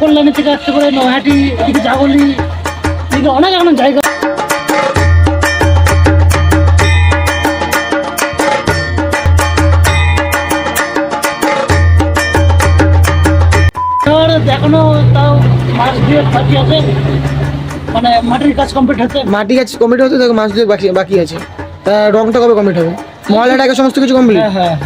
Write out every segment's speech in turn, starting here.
কল্যাণী থেকে আসতে পারে নৈহাটি এদিকে জাগলি এদিকে অনেক এমন জায়গা। এখনও তাও মাস দুয়েক বাকি আছে। মানে মাটির কাজ কমপ্লিট হচ্ছে মাটি গাছ কমপ্লিট হতে দেখো মাছ দুয়েক বাকি বাকি আছে। তা রংটা কবে কমপ্লিট হবে? মহলাটাকে সমস্ত কিছু কমপ্লিট হ্যাঁ হ্যাঁ।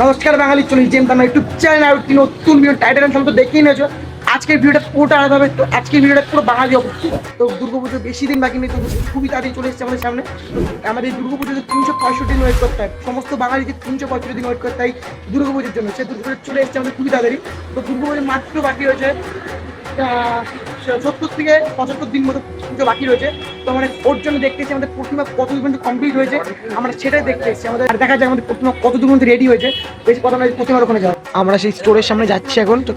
নমস্কার বাঙালি চলে জেম আমার ইউটিউব চ্যানেল আর একটি নতুন ভিডিও টাইটেল আমি তো দেখেই নিয়েছো। আজকের ভিডিওটা পুরোটা আলাদা হবে তো আজকের ভিডিওটা পুরো বাঙালি অবস্থা তো দুর্গাপুজো বেশি দিন বাকি নেই তো খুবই তাড়াতাড়ি চলে এসেছে আমাদের সামনে। আমাদের দুর্গাপুজোতে তিনশো পঁয়ষট্টি দিন ওয়েট করতে হয়। সমস্ত বাঙালিকে তিনশো পঁয়ষট্টি দিন ওয়েট করতে হয় দুর্গাপুজোর জন্য। সে দুর্গাপুজো চলে এসেছে আমাদের খুবই তাড়াতাড়ি। তো দুর্গাপুজো মাত্র বাকি আহ, সত্তর থেকে পঁচাত্তর দিন মতো পুজো বাকি রয়েছে। তো আমরা ওর জন্য দেখতে এসেছি, আমাদের প্রতিমা কত পর্যন্ত কমপ্লিট হয়েছে, আমরা সেটাই দেখতে এসেছি। আমাদের দেখা যায় আমাদের প্রতিমা কত পর্যন্ত রেডি হয়েছে। বেশি কথা নয় প্রতিমার ওখানে যাও আমরা সেই স্টোরের সামনে যাচ্ছি এখন। তো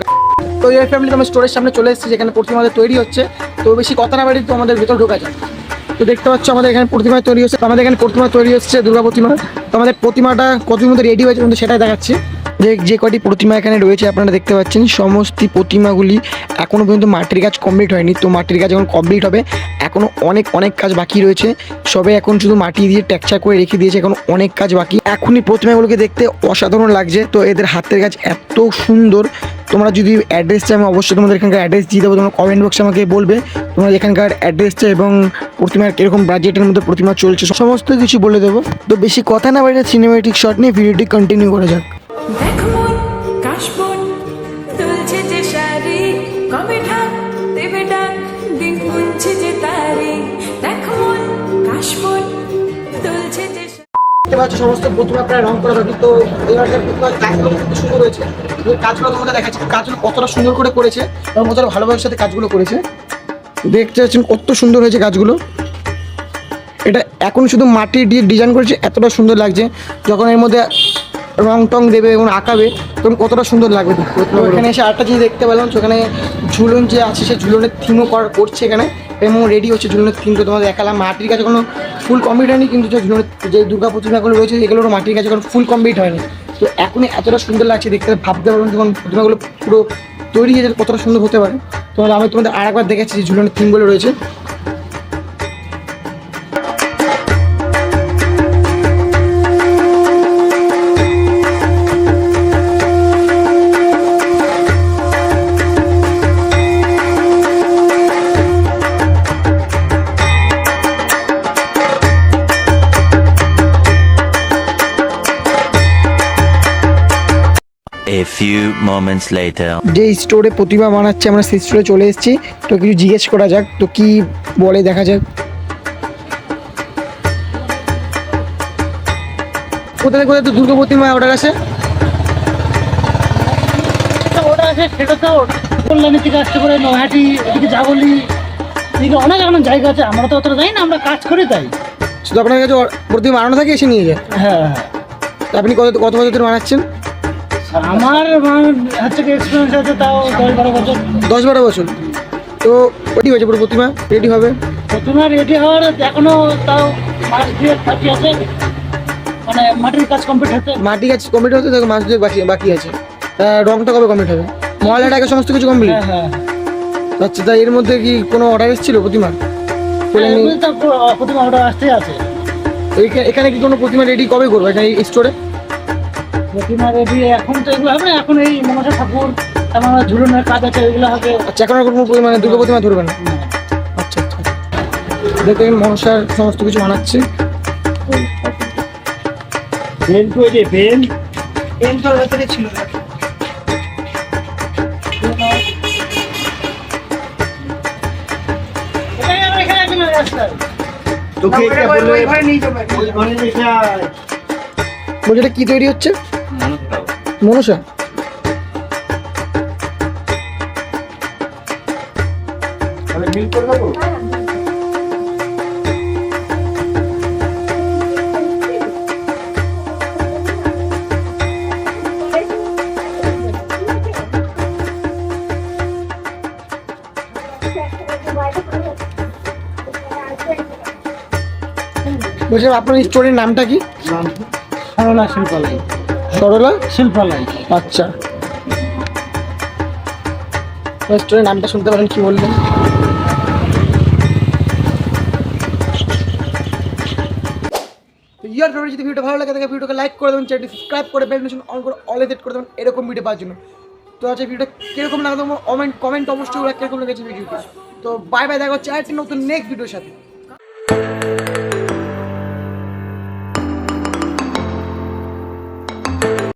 তো এই ফ্যামিলি আমরা স্টোরের সামনে চলে এসেছি, যেখানে প্রতিমা তৈরি হচ্ছে। তো বেশি কথা না বাড়ি তো আমাদের ভেতর ঢোকা যায়। তো দেখতে পাচ্ছ আমাদের এখানে প্রতিমা তৈরি হচ্ছে। আমাদের এখানে প্রতিমা তৈরি হচ্ছে দুর্গা প্রতিমা। তো আমাদের প্রতিমাটা কতদিন মধ্যে রেডি হয়েছে কিন্তু সেটাই দেখাচ্ছি। যে যে কটি প্রতিমা এখানে রয়েছে আপনারা দেখতে পাচ্ছেন, সমস্ত প্রতিমাগুলি এখনও পর্যন্ত মাটির কাজ কমপ্লিট হয়নি। তো মাটির কাজ এখন কমপ্লিট হবে। এখনও অনেক অনেক কাজ বাকি রয়েছে। সবে এখন শুধু মাটি দিয়ে টেকচার করে রেখে দিয়েছে, এখন অনেক কাজ বাকি। এখনই প্রতিমাগুলোকে দেখতে অসাধারণ লাগছে। তো এদের হাতের কাজ এত সুন্দর। তোমরা যদি অ্যাড্রেস চাই আমি অবশ্যই তোমাদের এখানকার অ্যাড্রেস দিয়ে দেবো। তোমরা কমেন্ট বক্সে আমাকে বলবে, তোমরা এখানকার অ্যাড্রেসটা এবং প্রতিমার কীরকম বাজেটের মধ্যে প্রতিমা চলছে, সমস্ত কিছু বলে দেবো। তো বেশি কথা না বাড়িতে সিনেমেটিক শট নিয়ে ভিডিওটি কন্টিনিউ করা যাক। শাড়ি কবে ঠাক দেবে ডাক? দিন গুনছে যে তারি। দেখ মন কাশবন দুলছে যে দেখতে পাচ্ছ সমস্ত প্রতিমা প্রায় রং করা বাকি তো এবার প্রতিমার কাজগুলো কিন্তু সুন্দর হয়েছে। কাজগুলো তোমাদের দেখাচ্ছি। কাজগুলো কতটা সুন্দর করে করেছে এবং কতটা ভালোভাবে সাথে কাজগুলো করেছে। দেখতে পাচ্ছেন কত সুন্দর হয়েছে কাজগুলো। এটা এখন শুধু মাটি দিয়ে ডিজাইন করেছে, এতটা সুন্দর লাগছে। যখন এর মধ্যে রং টং দেবে এবং আঁকাবে তখন কতটা সুন্দর লাগবে। তো এখানে এসে আরেকটা জিনিস দেখতে পেলাম সেখানে ঝুলন যে আছে সে ঝুলনের থিমও করা করছে এখানে এবং রেডি হচ্ছে ঝুলনের থিম তো তোমাদের দেখালাম মাটির কাছে কোনো ফুল কমপ্লিট হয়নি কিন্তু যে ঝুলনের যে দুর্গা প্রতিমাগুলো রয়েছে এগুলোরও মাটির কাছে কোনো ফুল কমপ্লিট হয়নি। তো এখনই এতটা সুন্দর লাগছে দেখতে ভাবতে পারবেন যখন প্রতিমাগুলো পুরো তৈরি হয়ে কতটা সুন্দর হতে পারে। তোমাদের আমি তোমাদের আরেকবার দেখেছি যে ঝুলনের থিমগুলো রয়েছে। A few moments later. যে স্টোরে প্রতিমা বানাচ্ছে আমরা সেই স্টোরে চলে এসেছি। তো কিছু জিজ্ঞেস করা যাক তো কি বলে দেখা যাক। কোথায় কোথায় তো দুর্গা প্রতিমা? অর্ডার আছে তো ওটা আছে সেটা তো কল্যাণী থেকে আসতে পারে নৈহাটি এদিকে জাগলি এদিকে অনেক এমন জায়গা আছে আমরা তো অতটা যাই না আমরা কাজ করি তাই শুধু আপনার কাছে প্রতিমা বানানো থাকে এসে নিয়ে যায়? হ্যাঁ হ্যাঁ। তো আপনি কত কত বছর ধরে বানাচ্ছেন? আমার হচ্ছে এক্সপিরিয়েন্স আছে তাও দশ বারো বছর। দশ বারো বছর। তো রেডি হয়েছে পুরো প্রতিমা? রেডি হবে? প্রতিমা রেডি হওয়ার এখনও তাও মাস দুয়েক বাকি আছে। মানে মাটির কাজ কমপ্লিট হচ্ছে। মাটি গাছ কমপ্লিট হতে দেখো মাছ দুয়েক বাকি বাকি আছে। রংটা কবে কমপ্লিট হবে? মহলাটাকে সমস্ত কিছু কমপ্লিট হ্যাঁ হ্যাঁ। আচ্ছা তাই এর মধ্যে কি কোনো অর্ডার এসেছিল প্রতিমা? এমনি তো অর্ডার আসতেই আছে। এখানে কি কোনো প্রতিমা রেডি কবে করব? এখানে এই স্টোরে প্রতিমা রেডি এখন তো এগুলো হবে না এখন এই মনসা ঠাকুর তারপর আমার ঝুলনের কাজ আছে এগুলো হবে। আচ্ছা এখন আর কোনো মানে দুর্গা প্রতিমা ধরবে না? আচ্ছা আচ্ছা। দেখেন মনসার সমস্ত কিছু বানাচ্ছে। পেন তো যে পেন পেন তো ভেতরে ছিল। বলছি এটা কি তৈরি হচ্ছে? মনসা। বলছিলাম আপনার স্টোরের নামটা কি? সরলা শিল্পালয়। সরলা শিল্পালয় আচ্ছা। স্টোরের নামটা শুনতে পারেন কি বললেন? ইয়ার ফেভারিট যদি ভিডিওটা ভালো লাগে তাহলে ভিডিওকে লাইক করে দেবেন চ্যানেলটি সাবস্ক্রাইব করে বেল নোটিফিকেশন অন করে অল সেট করে দেবেন এরকম ভিডিও পাওয়ার জন্য। তো আজকে ভিডিওটা কীরকম লাগল? কমেন্ট কমেন্ট অবশ্যই ওরা কীরকম লেগেছে ভিডিওটা তো। বাই বাই দেখা হচ্ছে আরেকটি নতুন নেক্সট ভিডিওর সাথে।